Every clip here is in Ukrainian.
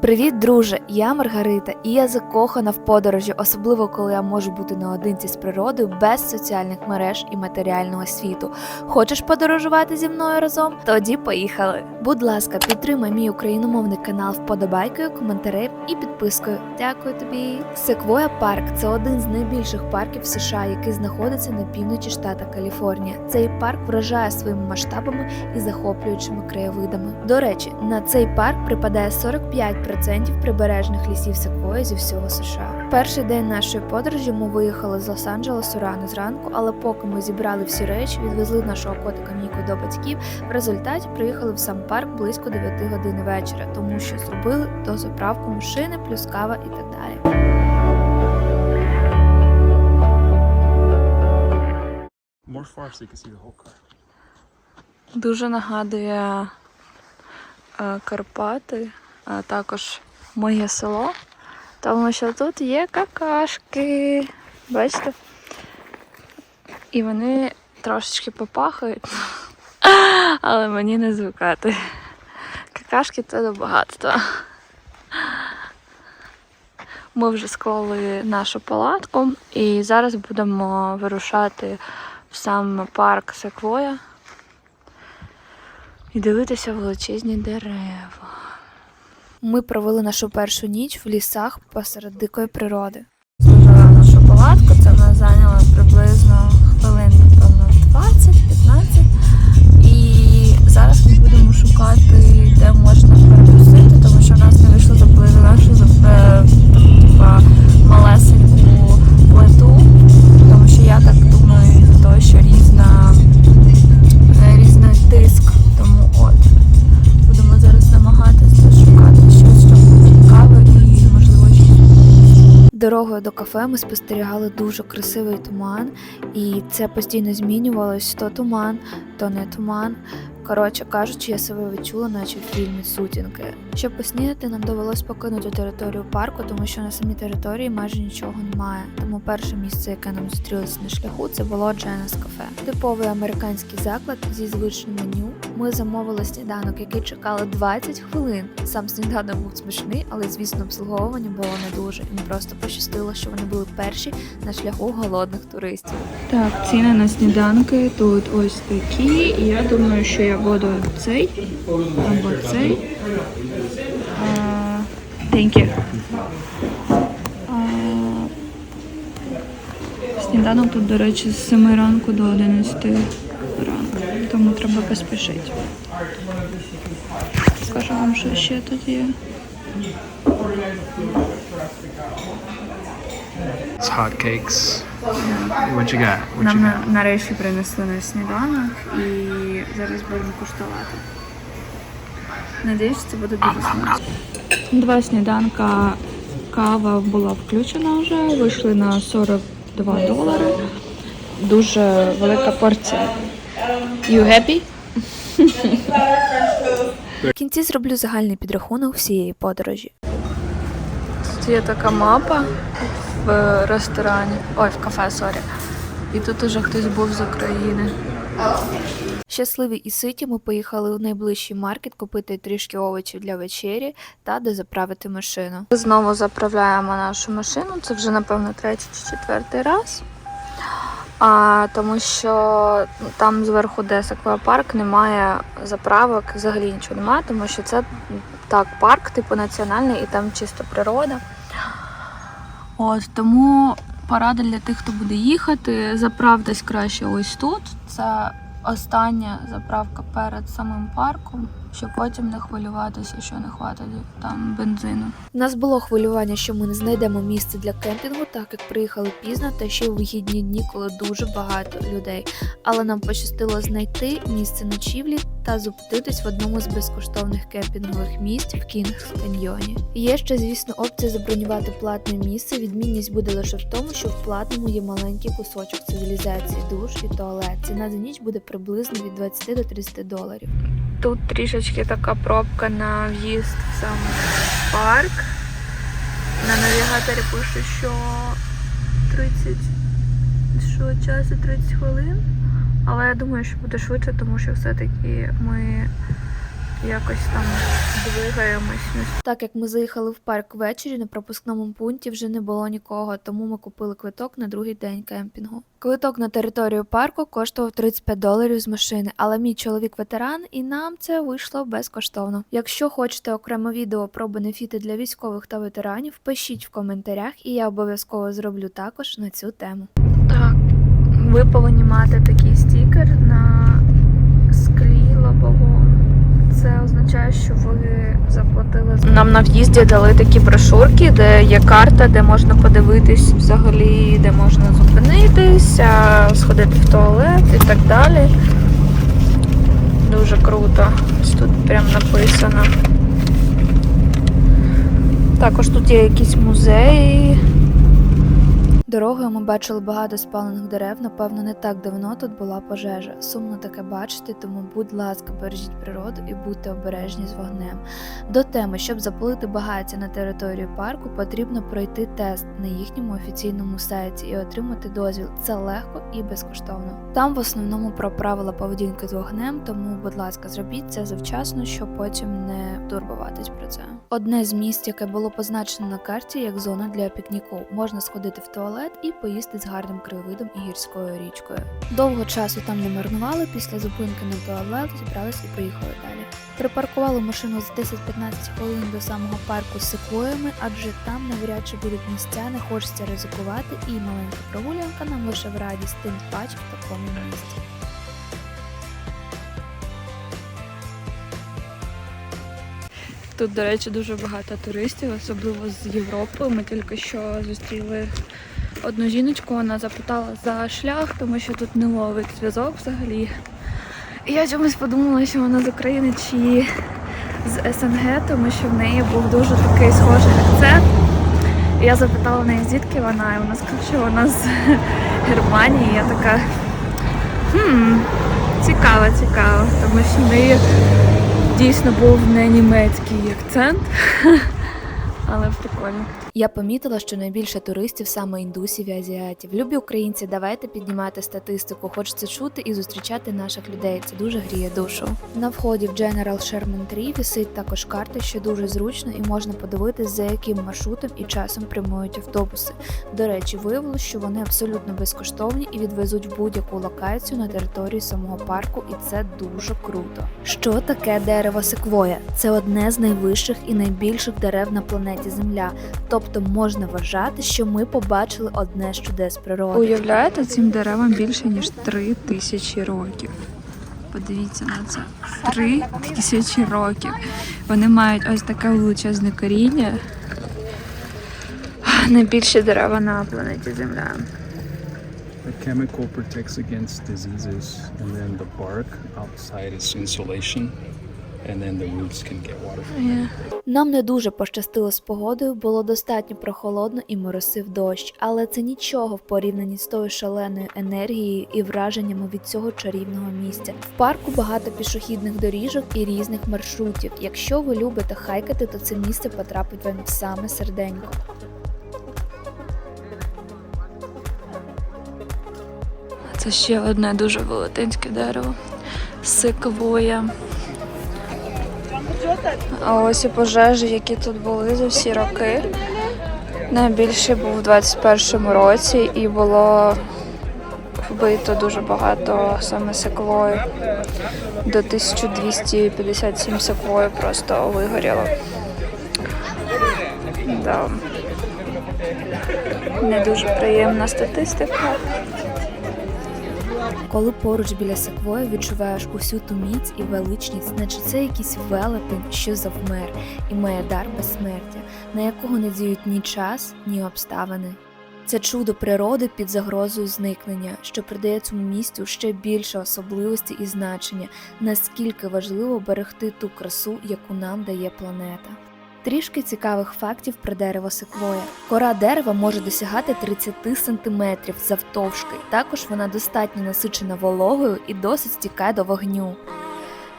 Привіт, друже! Я Маргарита, і я закохана в подорожі, особливо коли я можу бути наодинці з природою без соціальних мереж і матеріального світу. Хочеш подорожувати зі мною разом? Тоді поїхали! Будь ласка, підтримай мій україномовний канал вподобайкою, коментарем і підпискою. Дякую тобі! Секвоя Парк це один з найбільших парків США, який знаходиться на півночі штата Каліфорнія. Цей парк вражає своїми масштабами і захоплюючими краєвидами. До речі, на цей парк припадає 45% прибережних лісів секвої зі всього США. Перший день нашої подорожі ми виїхали з Лос-Анджелесу рано зранку, але поки ми зібрали всі речі, відвезли нашого котика Міку до батьків. В результаті приїхали в сам парк близько 9 години вечора, тому що зробили дозаправку машини, плюс кава і так далі. Дуже нагадує е, Карпати, а також моє село, тому що тут є какашки. Бачите? І вони трошечки попахають, але мені не звикати. Какашки це до багатства. Ми вже склали нашу палатку і зараз будемо вирушати в сам парк Секвоя і дивитися величезні дерева. Ми провели нашу першу ніч в лісах посеред дикої природи. Зложила нашу палатку, це в нас приблизно хвилин, напевно, 20-15. І зараз ми будемо шукати, де можна перекусити, тому що в нас не вийшло заплити нашу е, малесеньку Дорогою до кафе ми спостерігали дуже красивий туман, і це постійно змінювалось то туман, то не туман. Коротше кажучи, я себе відчула, наче в фільмі Сутінки. Щоб поснідати, нам довелось покинути територію парку, тому що на самій території майже нічого немає. Тому перше місце, яке нам зустрілося на шляху, це було Дженес кафе. Типовий американський заклад зі звичним меню. Ми замовили сніданок, який чекали 20 хвилин. Сам сніданок був смачний, але звісно, обслуговування було не дуже. І просто пощастило, що вони були перші на шляху голодних туристів. Так, ціни на сніданки тут ось такі. І я думаю, що я буду цей або цей. А, Сніданок тут, до речі, з 7 ранку до 11 ранку. Тому треба поспішити. Скажу вам, що ще тут є. It's hot cakes. What you got? What you Нам got? на- нарешті принесли на сніданок і зараз будемо куштувати. Надіюсь, це буде дуже смачно. Два сніданка кава була включена вже, вийшли на 42 долари. Дуже велика порція. You happy? В кінці зроблю загальний підрахунок всієї подорожі. Тут є така мапа в ресторані. Ой, в кафе, сорі. І тут уже хтось був з України. Щасливі і ситі ми поїхали у найближчий маркет купити трішки овочів для вечері та дозаправити машину. Знову заправляємо нашу машину. Це вже, напевно, третій чи четвертий раз. А, тому що там зверху, де аквапарк, немає заправок, взагалі нічого немає, тому що це так, парк, типу національний, і там чисто природа. От тому порада для тих, хто буде їхати, заправтесь краще ось тут. Це остання заправка перед самим парком, щоб потім не хвилюватися, що не хватить там бензину. У нас було хвилювання, що ми не знайдемо місце для кемпінгу, так як приїхали пізно та ще у вихідні дні, коли дуже багато людей. Але нам пощастило знайти місце ночівлі та зупинитись в одному з безкоштовних кемпінгових місць в Кінгс Каньйоні. Є ще, звісно, опція забронювати платне місце. Відмінність буде лише в тому, що в платному є маленький кусочок цивілізації, душ і туалет. Ціна за ніч буде приблизно від 20 до 30 доларів. Тут трішечки така пробка на в'їзд в сам парк. На навігаторі пише, що 30 що часу 30 хвилин. Але я думаю, що буде швидше, тому що все-таки ми якось там двигаємось. Так як ми заїхали в парк ввечері, на пропускному пункті вже не було нікого, тому ми купили квиток на другий день кемпінгу. Квиток на територію парку коштував 35 доларів з машини, але мій чоловік ветеран, і нам це вийшло безкоштовно. Якщо хочете окреме відео про бенефіти для військових та ветеранів, пишіть в коментарях, і я обов'язково зроблю також на цю тему. Так, ви повинні мати такий стікер на склі лобовому. Це означає, що ви заплатили. Нам на в'їзді дали такі брошурки, де є карта, де можна подивитись взагалі, де можна зупинитись, а, сходити в туалет і так далі. Дуже круто. Ось Тут прям написано. Також тут є якісь музеї. Дорогою ми бачили багато спалених дерев. Напевно, не так давно тут була пожежа. Сумно таке бачити, тому, будь ласка, бережіть природу і будьте обережні з вогнем. До теми, щоб запалити багаття на території парку, потрібно пройти тест на їхньому офіційному сайті і отримати дозвіл. Це легко і безкоштовно. Там в основному про правила поведінки з вогнем, тому, будь ласка, зробіть це завчасно, щоб потім не турбуватись про це. Одне з місць, яке було позначено на карті як зона для пікніку. Можна сходити в туалет і поїсти з гарним краєвидом і гірською річкою. Довго часу там не марнували. Після зупинки на туалет зібрались і поїхали далі. Припаркували машину з 10-15 хвилин до самого парку з секвоями, адже там навряд чи будуть місця, не хочеться ризикувати, і маленька прогулянка нам лише в радість тим паче в такому місці. Тут, до речі, дуже багато туристів, особливо з Європи. Ми тільки що зустріли одну жіночку, вона запитала за шлях, тому що тут не ловить зв'язок взагалі. І я чомусь подумала, що вона з України чи з СНГ, тому що в неї був дуже такий схожий акцент. І я запитала в неї, звідки вона, і вона сказала, що вона з Германії. Я така. Хм, цікаво, цікаво, тому що в неї дійсно був не німецький акцент, але прикольно. Я помітила, що найбільше туристів саме індусів і азіатів. Любі українці, давайте піднімати статистику. Хочеться чути і зустрічати наших людей. Це дуже гріє душу. На вході в General Sherman 3 висить також карта, що дуже зручно і можна подивитись, за яким маршрутом і часом прямують автобуси. До речі, виявилось, що вони абсолютно безкоштовні і відвезуть в будь-яку локацію на території самого парку, і це дуже круто. Що таке дерево секвоя? Це одне з найвищих і найбільших дерев на планеті Земля. Тобто можна вважати, що ми побачили одне з чудес природи. Уявляєте, цим деревам більше ніж три тисячі років. Подивіться на це. Три тисячі років. Вони мають ось таке величезне коріння. Найбільші дерева на планеті Земля. The chemical protects against diseases, and then the bark outside is insulation, and then the roots can get water from it. Нам не дуже пощастило з погодою, було достатньо прохолодно і моросив дощ, але це нічого в порівнянні з тою шаленою енергією і враженнями від цього чарівного місця. В парку багато пішохідних доріжок і різних маршрутів. Якщо ви любите хайкати, то це місце потрапить вам в саме серденько. Це ще одне дуже велетенське дерево. Секвоя. А ось і пожежі, які тут були за всі роки. Найбільший був у 21-му році і було вбито дуже багато саме секвою. До 1257 секвою просто вигоріло. Да. Не дуже приємна статистика. Коли поруч біля секвої відчуваєш усю ту міць і величність, наче це якийсь велетень, що завмер і має дар безсмертя, на якого не діють ні час, ні обставини. Це чудо природи під загрозою зникнення, що придає цьому місцю ще більше особливості і значення, наскільки важливо берегти ту красу, яку нам дає планета. Трішки цікавих фактів про дерево секвоя. Кора дерева може досягати 30 см завтовшки. Також вона достатньо насичена вологою і досить стікає до вогню.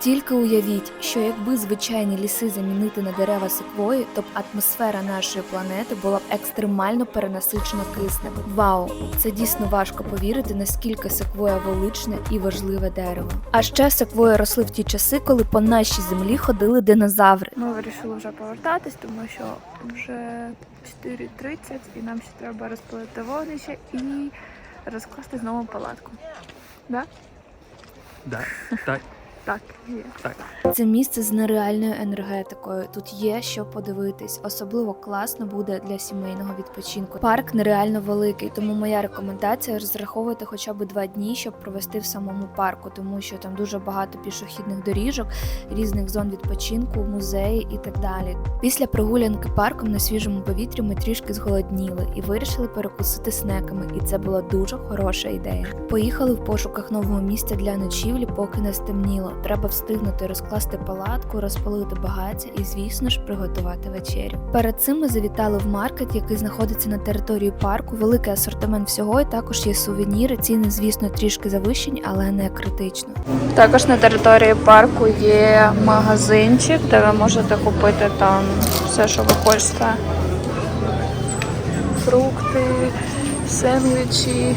Тільки уявіть, що якби звичайні ліси замінити на дерева секвої, то б атмосфера нашої планети була б екстремально перенасичена киснем. Вау, це дійсно важко повірити, наскільки секвоя величне і важливе дерево. А ще секвої росли в ті часи, коли по нашій землі ходили динозаври. Ми вирішили вже повертатись, тому що вже 4.30 і нам ще треба розпалити вогнище і розкласти знову палатку. Да? Да, так, Так, є. так. Це місце з нереальною енергетикою. Тут є що подивитись. Особливо класно буде для сімейного відпочинку. Парк нереально великий, тому моя рекомендація розраховувати хоча б два дні, щоб провести в самому парку, тому що там дуже багато пішохідних доріжок, різних зон відпочинку, музеї і так далі. Після прогулянки парком на свіжому повітрі ми трішки зголодніли і вирішили перекусити снеками, і це була дуже хороша ідея. Поїхали в пошуках нового місця для ночівлі, поки не стемніло. Треба встигнути розкласти палатку, розпалити багаття і, звісно ж, приготувати вечерю. Перед цим ми завітали в маркет, який знаходиться на території парку. Великий асортимент всього, і також є сувеніри. Ціни, звісно, трішки завищені, але не критично. Також на території парку є магазинчик, де ви можете купити там все, що ви хочете. Фрукти, сендвічі,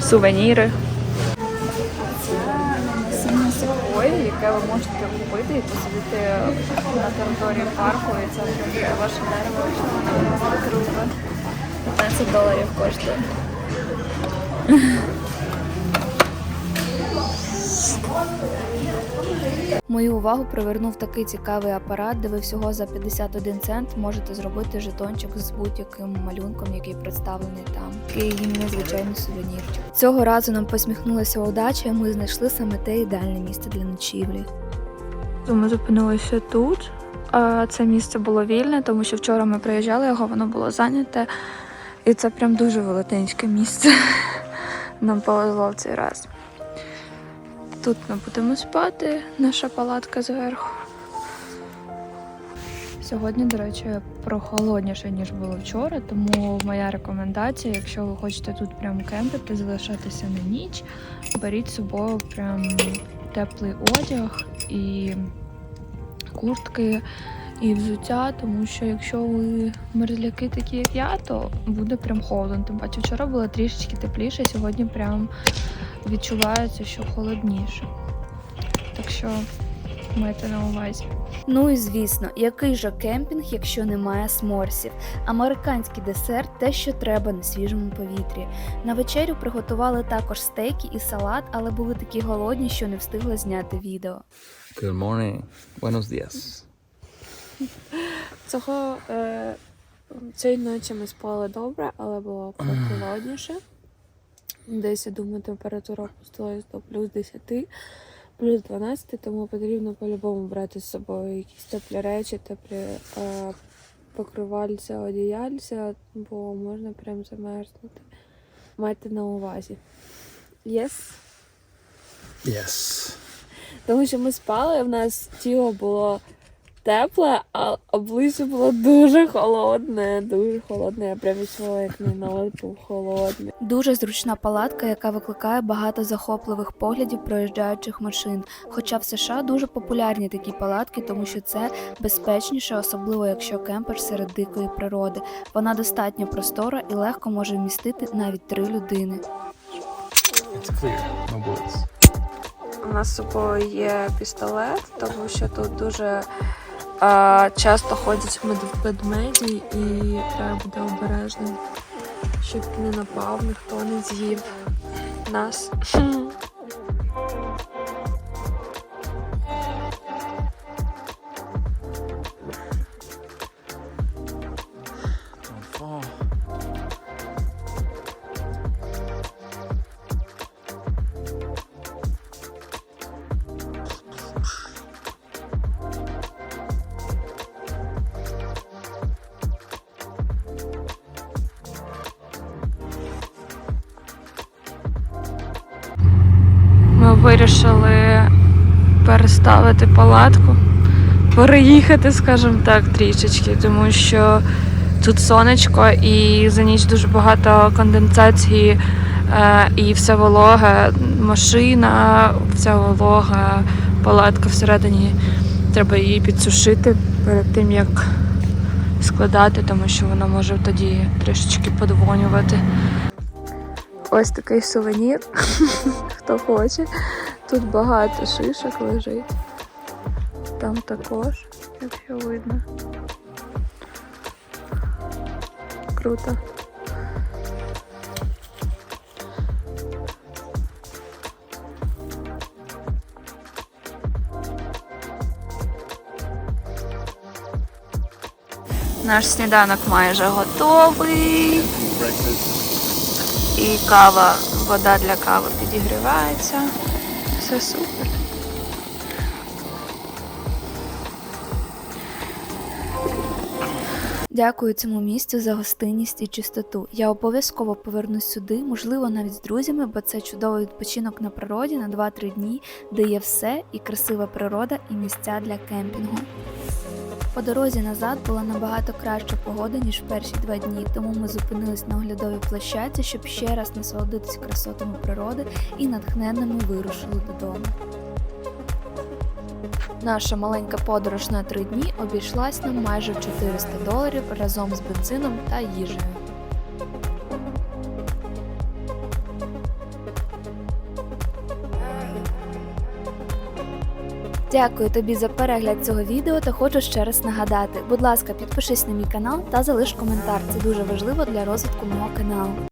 сувеніри. Яке ви можете купити і посадити на території парку, і це ваше дерево, що воно круто. 15 доларів коштує. Мою увагу привернув такий цікавий апарат, де ви всього за 51 цент можете зробити жетончик з будь-яким малюнком, який представлений там. Такий незвичайний сувенірчик. Цього разу нам посміхнулася удача, і ми знайшли саме те ідеальне місце для ночівлі. Ми зупинилися тут. Це місце було вільне, тому що вчора ми приїжджали його, воно було зайняте. І це прям дуже велетенське місце. Нам повезло в цей раз. Тут ми будемо спати, наша палатка зверху. Сьогодні, до речі, прохолодніше, ніж було вчора, тому моя рекомендація, якщо ви хочете тут прям кемпити, залишатися на ніч, беріть з собою прям теплий одяг і куртки і взуття, тому що якщо ви мерзляки такі, як я, то буде прям холодно. Тим паче вчора було трішечки тепліше, сьогодні прям відчувається, що холодніше. Так що майте на увазі. Ну і звісно, який же кемпінг, якщо немає сморсів? Американський десерт те, що треба на свіжому повітрі. На вечерю приготували також стейки і салат, але були такі голодні, що не встигла зняти відео. Good morning. Buenos dias. Цього е, цієї ночі ми спали добре, але було прохолодніше. Десь, я думаю, температура опустилась до плюс 10, плюс 12, тому потрібно по-любому брати з собою якісь теплі речі, теплі е, покривальця, одіяльця, бо можна прям замерзнути. Майте на увазі. Yes? Yes. Тому що ми спали, в нас тіло було тепле, а обличчя було дуже холодне, дуже холодне. Я прям відчула, як мій нос був холодний. Дуже зручна палатка, яка викликає багато захопливих поглядів проїжджаючих машин. Хоча в США дуже популярні такі палатки, тому що це безпечніше, особливо якщо кемпер серед дикої природи. Вона достатньо простора і легко може вмістити навіть три людини. It's clear. No bullets. У нас з собою є пістолет, тому що тут дуже часто ходять мед- ведмеді і треба бути обережним, щоб не напав, ніхто не з'їв нас. вирішили переставити палатку, переїхати, скажімо так, трішечки, тому що тут сонечко і за ніч дуже багато конденсації Е, і все вологе, машина, вся волога, палатка всередині. Треба її підсушити перед тим, як складати, тому що вона може тоді трішечки подвонювати. Ось такий сувенір, хто хоче. Тут багато шишок лежить. Там також, якщо видно. Круто. Наш сніданок майже готовий. І кава, вода для кави підігрівається. Все супер. Дякую цьому місцю за гостинність і чистоту. Я обов'язково повернусь сюди, можливо, навіть з друзями, бо це чудовий відпочинок на природі на 2-3 дні, де є все і красива природа, і місця для кемпінгу. По дорозі назад була набагато краща погода, ніж в перші два дні, тому ми зупинились на оглядовій площадці, щоб ще раз насолодитися красотами природи і натхненними вирушили додому. Наша маленька подорож на три дні обійшлась нам майже в 400 доларів разом з бензином та їжею. Дякую тобі за перегляд цього відео та хочу ще раз нагадати. Будь ласка, підпишись на мій канал та залиш коментар. Це дуже важливо для розвитку мого каналу.